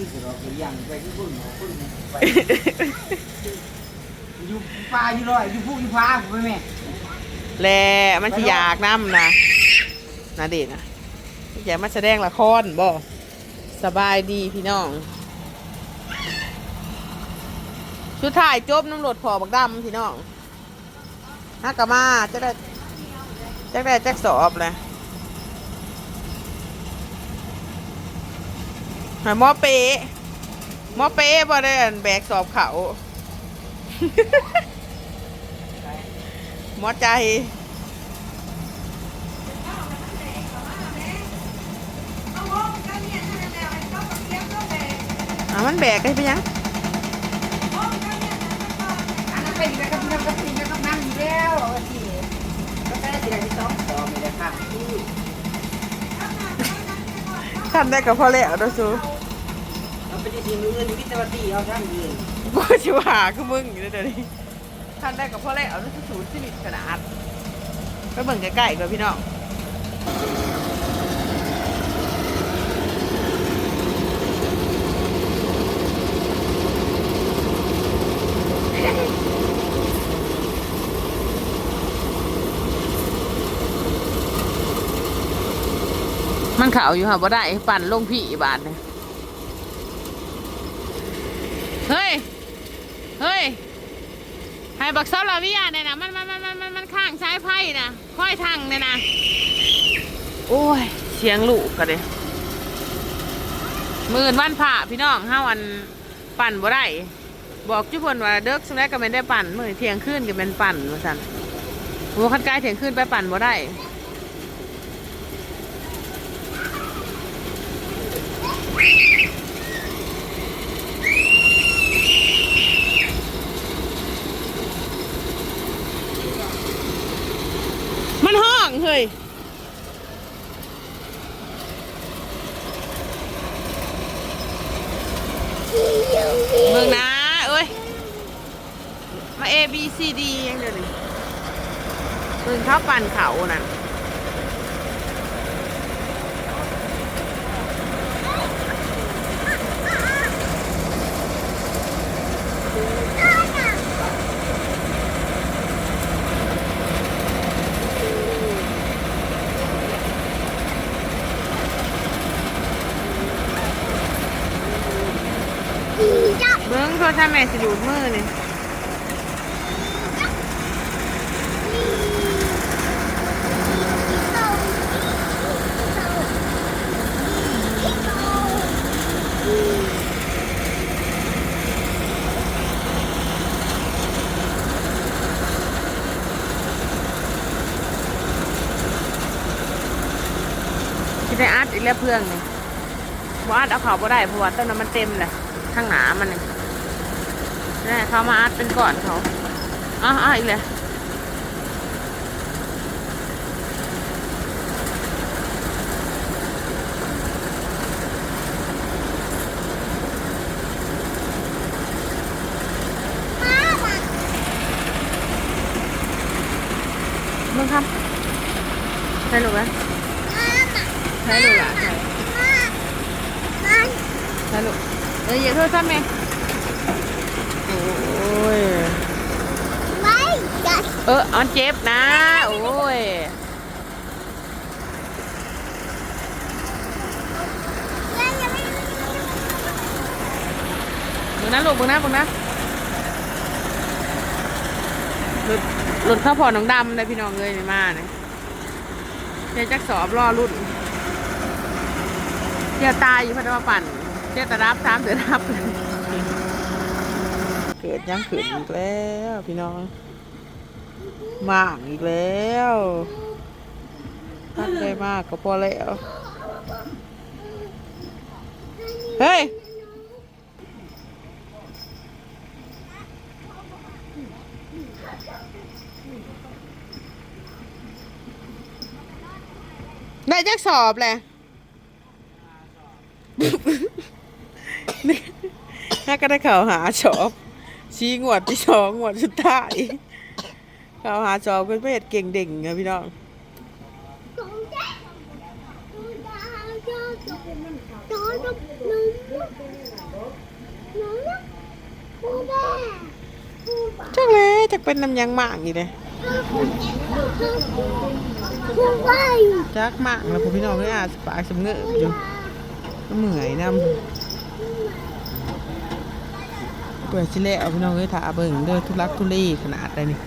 ขึ้นกับเราคือยังไปที่พุ่นหมอพุ่นไปอยู่ปลาอยู่ลอยอยู่ผู้อยู่พาผมไปแม่แลมันสิอยากน้ำนะนาเดชนะอย่ามาแสดงละครบ่สบายดีพี่น้องชุดถ่ายจบน้ำรถพอบักดำพี่น้องฮักกะมาจะได้จะได้จักสอบเลย หาหมอเป๊ะหมอเป๊ะบ่ได้อันแบกสอบเขาหมอใจอะมันแบกได้ไปยังอันนั้นเป็นกับกับกับตีกับกับนั่งอยู่แล้วว่าสิก็แค่สิได้ที่สองสองนี่แหละค่ะที่ ทำได้กับพ่อแล้วเด้อซูเราไปที่มืออื่นวิทยาตีเอาทั้งยืนกูชิวหาคือมึงอยู่เดี๋ยวนี้ทำได้กับพ่อแล้วเด้อสูตรสิริขนาดไปเบิ่งใกล้ๆก่อนพี่น้อง มันขาวอยู่ค่ะบ่ได้ปั่นลงพี่บาทเลยเฮ้ย เฮ้ยให้บักซอลาวิยาเนี่ยนะมันมันมันมันมันมันข้างใช้ไพ่นะค่อยทางเนี่ยนะโอ้ยเสียงลูกกันเลยมื่นวันผ่าพี่น้องห้าวันปั่นบ่ได้บอกจุพนว่าเด็กสุดแรกก็ไม่ได้ปั่นมื่อเที่ยงคืนก็เป็นปั่นว่าสันหัวคันกายเที่ยงคืนไปปั่นบ่ได้ มันห้องเฮ้ยเมืองนะเอ้ย มา A B C D ยังเดี๋ยวนี้เมืองเขาปั่นเขานั่น เมืองโทรศัพท์แม่สิดูดมือนี่ที่ได้อัดอีกแล้วเพื่องนี่ว่าอัดเอาเขาบ่ได้เพราะว่าต้นนั้นมันเต็มเลยข้างหนามันนี่ นี่เขามาอัดเป็นก่อนเขาอ้าวอ้าวอีกเลยมึงครับใช่หรือเปล่าใช่หรือเปล่าใช่ใช่หรือเอ้ยอย่าโทษซ้ำไหมโอ้ย เอนเจ็บนะ โอ้ยมึงนะลูกมึงนะมึงนะหลุดหลุดข้าพอน้องดำเลยพี่น้องเลยนี่มาเนี่ยเจ๊จักสอบรอรุ่นเจ้าตายอยู่พันมาปั่นเจ้าตะรับสามเดือนรับ เกิดยังขืนอีกแล้วพี่น้อง มากอีกแล้วทันได้มากก็พอแล้ว เฮ้ยได้จักสอบแหละนี่ถ้าก็ได้ข่าวหาสอบชี้งวดที่สองงวดสุดท้าย ข่าวหาสอบเป็นเพศเก่งเด่งอะพี่น้องจักเลยจักเป็นน้ำยังมากอีกเลยจักมากแล้วพี่น้องเลยอาจปากสำเงือบอยู่ก็เหนื่อยน้ำเปิดชิเล่เอาพี่น้องเลยถาเบิ่งเด้อทุลักทุเลขนาดใดนี่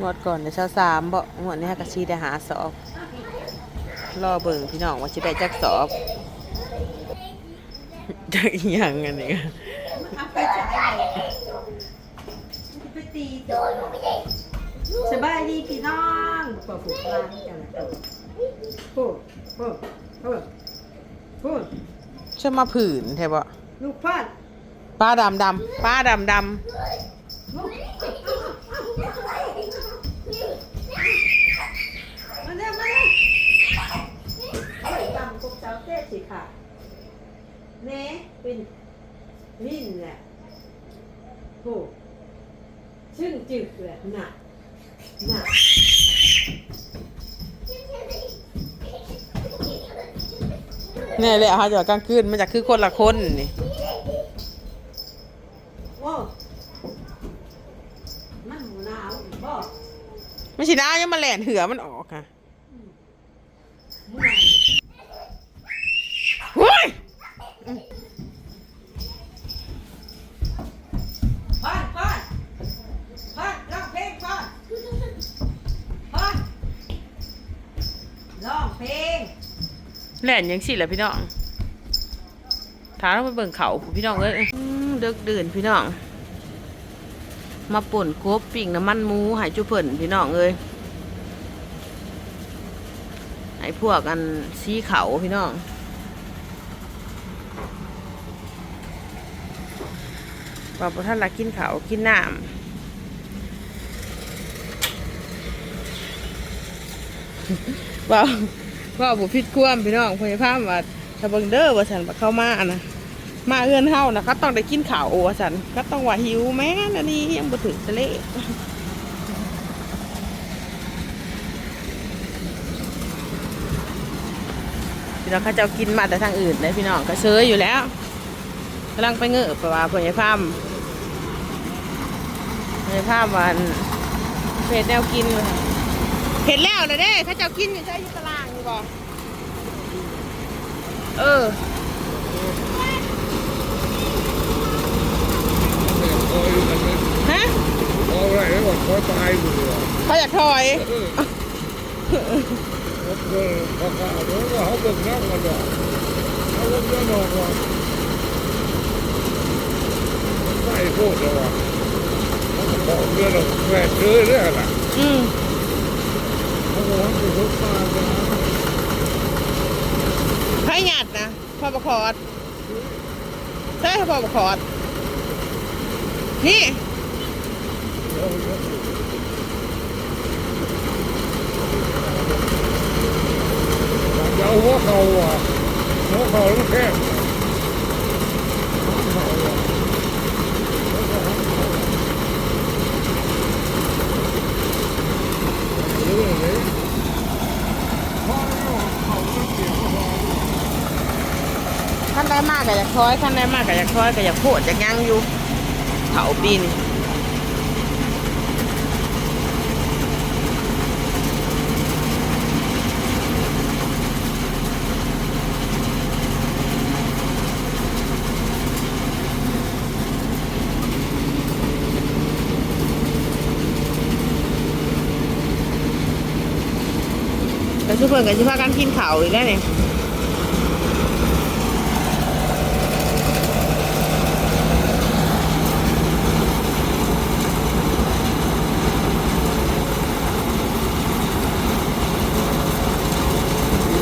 งวดก่อนในเช้าสามบ่งวดนี้ฮะกะชีได้หาสอบรอเบิ่งพี่น้องว่าสิได้จักสอบจักอีหยังอันนี้สบายดีพี่น้องปผูกร้านกันนะพูดพูดพูดพูดจะมาผื่นแท้บ่ลูกพัดป้าดำดำป้าดำดมาเร็วมาเร็วเฮ้ยตำกุ๊กเจ้าเต้สิค่ะเน่เป็นลิ้นแหละโหซึ่ง จึกแหละหนักหนักำนี่แหละเขาจะว่ากลางคืนมันจะคือคนละคนนี่โอ้มันหนาวอีกบ่ไม่ใช่นะยังมาแหลนเหือมันออกค่ะ เมื่อย เฮ้ย พันพันพันร้องเพลงพันพันร้องเพลง แหลนยังสิแหละพี่น้องถามเราไปเบิ่งเขาผู้พี่น้องเอ้ยอืมเดึกดื่นพี่น้อง มาป่นกบปิ่งน้ำมันหมูใหายจุเพิ่นพี่น้องเอ้ยไอ้พวกอันสีเขาพี่น้องว่าพอท่านละกินเขาวกินน้ำว่าว่าบุพิดควมพี่น้องพยาพามว่าถ้าเบิ่งเด้อว่าฉันว่าเข้ามานะมาเอื้อนเฮานะเขาต้องได้กินข้าวว่าฉันก็ต้องว่าหิวแม่นอันนี้ยังบ่ถึงทะเลพี่น้องเขาเจ้ากินมาแต่ทางอื่นเลยพี่น้องก็เซยอยู่แล้วกำลังไปเงือะเพราะว่าพยพามพยพามวันเพจแนวกินเห็นแล้วนะเด้เขาเจะกินอยู่ใช่ยุตารา นี่บอกเออฮะเอาอะไรแล้วบอกเขาตายอยู่เลยเขาอยากถอยเออเขาข่าวแล้วว่าเขาเบิกน้ำกันดอกเขาเบิกน้ำดอกว่าไม่โคตรเลยว่ะเขาบอกเรื่องเราแหวนเจอเรื่องน่ะอืมเขาบอกว่าเป็นทุกข์มาเลยนะให้หยัดนะพอประคอดใช่พอประคอด นี่เดี๋ยวหัวเข่าอะหัวเข่าลูกแค่เรื่องนี้พ่อแล้วเขาต้องเสียงพอ ขั้นได้มากก็อยากคอยขั้นได้มากก็อยากคอยก็อยากโคตรอยากยังอยู่เผาปีน แต่ชุเพิ่นกับชุพากันกินข้าวอีกแล้วเนี่ย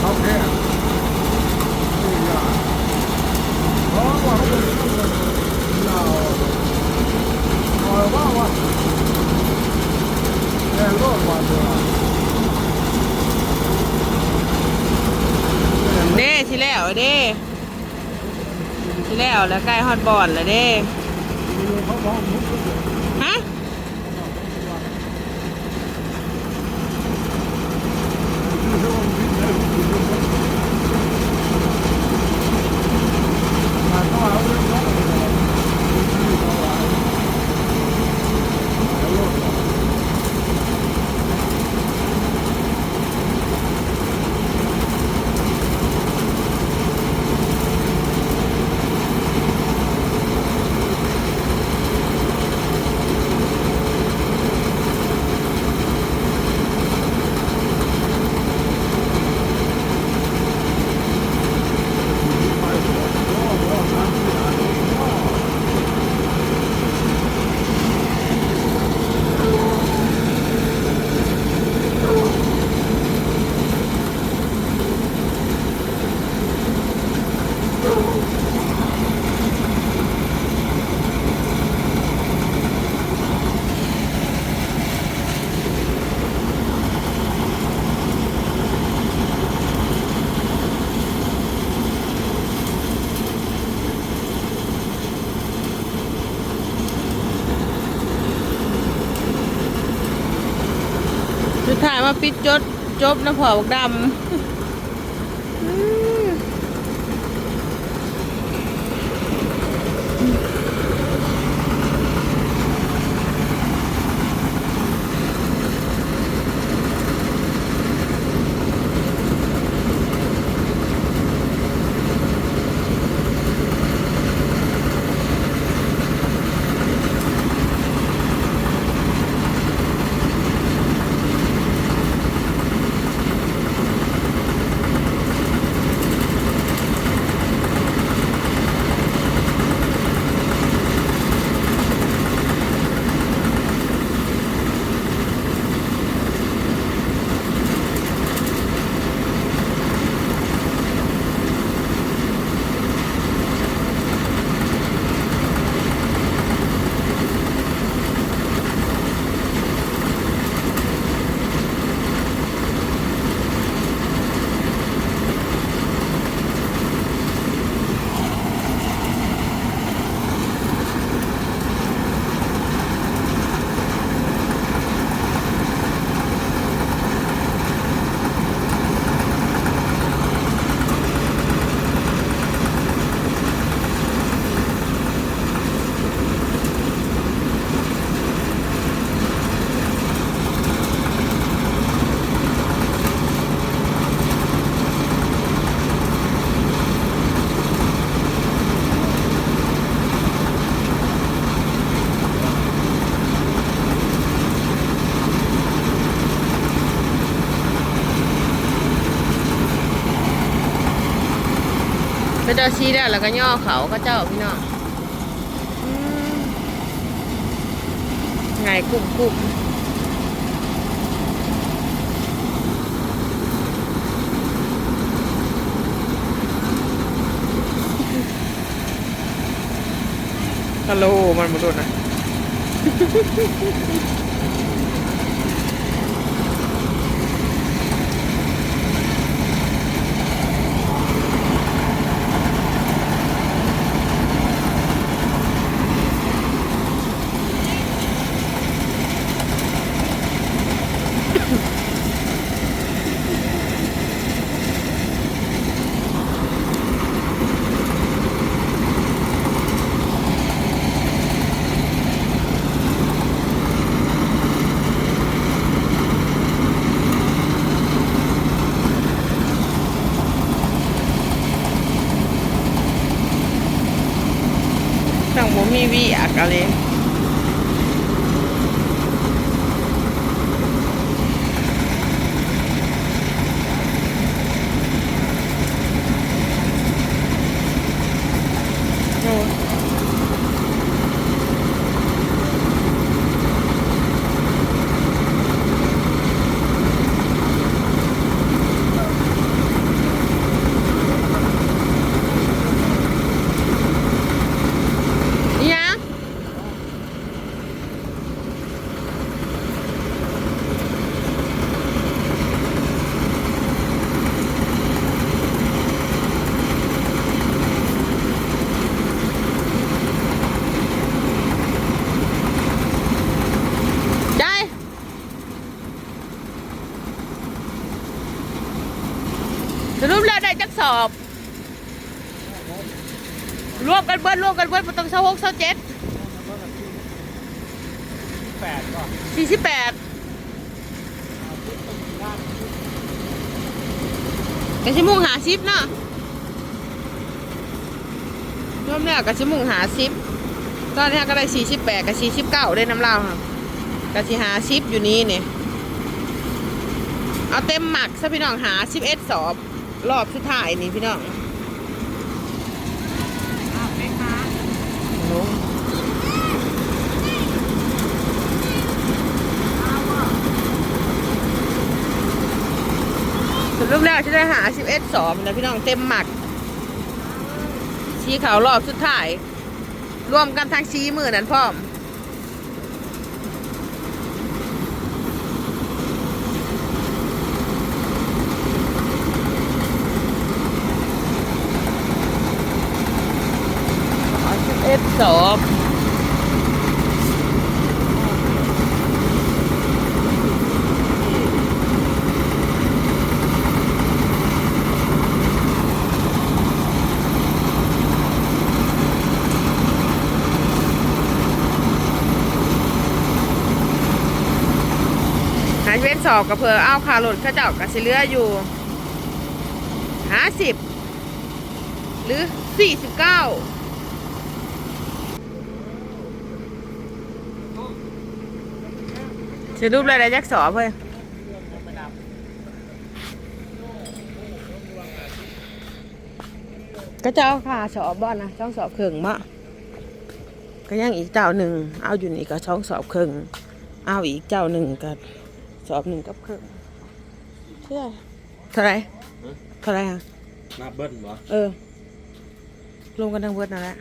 เขาแค่ เด้ที่แล้วแล้วใกล้ ฮอดบอนแล้วเด้ เขาบอกมุกก็เดือด ฮะ มาต้องเอาเรื่องนี้เอา สุดท้ายมาปิดจดจบนะพ่อบักดำ อืมไปเจอชี้ได้แล้วก็ย่อเขาก็เจ้าพี่น้องไงกลุ่มกลุ่มฮัลโหลมันมาโดนนะ สั่งบ่มีวีอักอะไรโอ้ยอิหยัง สรุปแล้วได้จักส อบ รวมกันเบิดรวมกันเบิดบ่ต้องเท่าหกเท่าเจ็ดแปดก่อนสี่สิบแปดกะชิมุงหาซิปนะรวมแล้วกะชิมุงหาซิปตอนนี้ก็ได้สี่สิบแปดกับสี่สิบเก้าได้น้ำเล้าค่ะกะชิหาซิปอยู่นี่เนี่ยเอาเต็มหมักซะพี่น้องหาสิบเอ็ดสอบ รอบสุดท้ายนี่พี่น้องสรุปแล้วจะได้หาสิบเอ็ดสอบนะพี่น้องเต็มหมัก ชี้เขาวรอบสุดท้าย รวมกันทั้งชี้มือนั้นพร้อม เอฟสอบหาเว้นสอบกับเพอเอาคารถเข้าเจ้ากับสิเหลืออยู่ห้าสิบหรือสี่สิบเก้า สรุปเลยได้จักสอบเพื่อนก็เจ้าค่ะสอบบ้านนะช่องสอบครึ่งมะก็ยังอีกเจ้าหนึ่งเอาอยู่นี่ก็ช่องสอบครึ่งเอาอีกเจ้าหนึ่งก็สอบหนึ่งกับครึ่งเชื่อเท่าไหรเท่าไหรอะหน้าเบิ้ลบ่เออรวมกันทั้งเบิดนั่นแหละ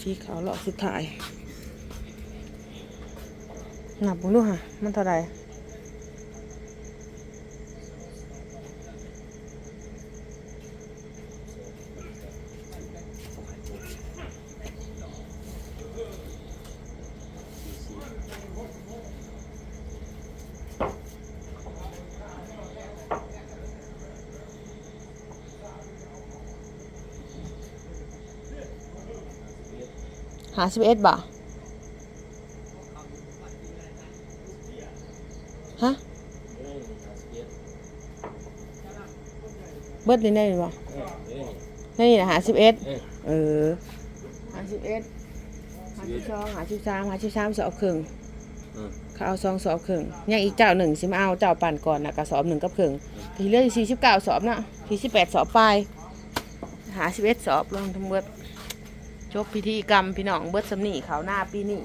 สีขาวเลาะสุดท้าย หนับบุดูฮะมันเท่าไหรหาสิบเอ็ดบ่ฮะ เบิดนี่ได้บ่นี่นะหาสิบเอ็ดเออเออหาสิบเอ็ดหาสิบสองหาสิบสามหาสิบสามสอบครึ่งอืมเขาเอาสองสอบครึ่งยังอีกเจ้าหนึ่งสิมาเอาเจ้าปั่นก่อนนะกระสอบหนึ่งกับครึ่งทีเหลือสี่สิบเก้าสอบนะที่สิบแปดสอบปลายหาสิบเอ็ดสอบลองทั้งเบิดจบพิธีกรรมพี่น้องเบิดสำนีเขาวหน้าปีนี้